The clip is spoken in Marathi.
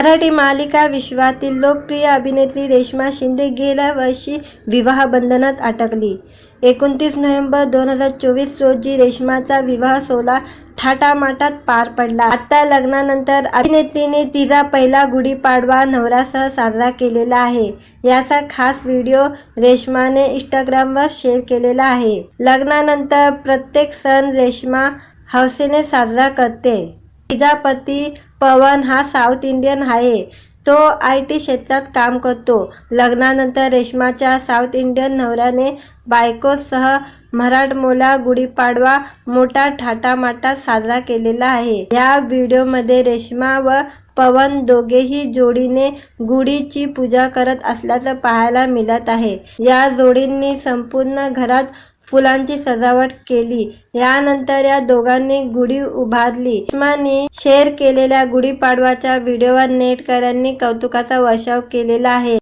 मराठी मालिका विश्वातील लोकप्रिय अभिनेत्री रेश्मा शिंदे गेल्या वर्षी विवाह बंधनात अटकली. एकोणतीस नोव्हेंबर दोन हजार चोवीस रोजी रेश्माचा विवाह सोहळा थाटामाटात पार पडला. आता लग्नानंतर अभिनेत्रीने तिचा पहिला गुढीपाडवा नवऱ्यासह साजरा केलेला आहे. याचा खास व्हिडिओ रेश्माने इंस्टाग्रामवर शेअर केलेला आहे. लग्नानंतर प्रत्येक सण रेश्मा हौसेने साजरा करते. प्रजापती पवन हा साऊथ इंडियन आहे. तो आय टी क्षेत्रात काम करतो. लग्नानंतर रेश्माच्या साऊथ इंडियन नवऱ्याने बायकोसह मराठमोला गुढीपाडवा मोठा थाटामाटात साजरा केलेला आहे. या व्हिडिओमध्ये रेश्मा व पवन दोघेही जोडीने गुढीची पूजा करत असल्याचं पाहायला मिळत आहे. या जोडींनी संपूर्ण घरात फुलांची सजावट केली. यानंतर या दोघांनी गुढी उभारली. रेश्माने शेअर केलेल्या गुढीपाडवाच्या व्हिडिओवर नेटकऱ्यांनी कौतुकाचा वर्षाव केलेला आहे.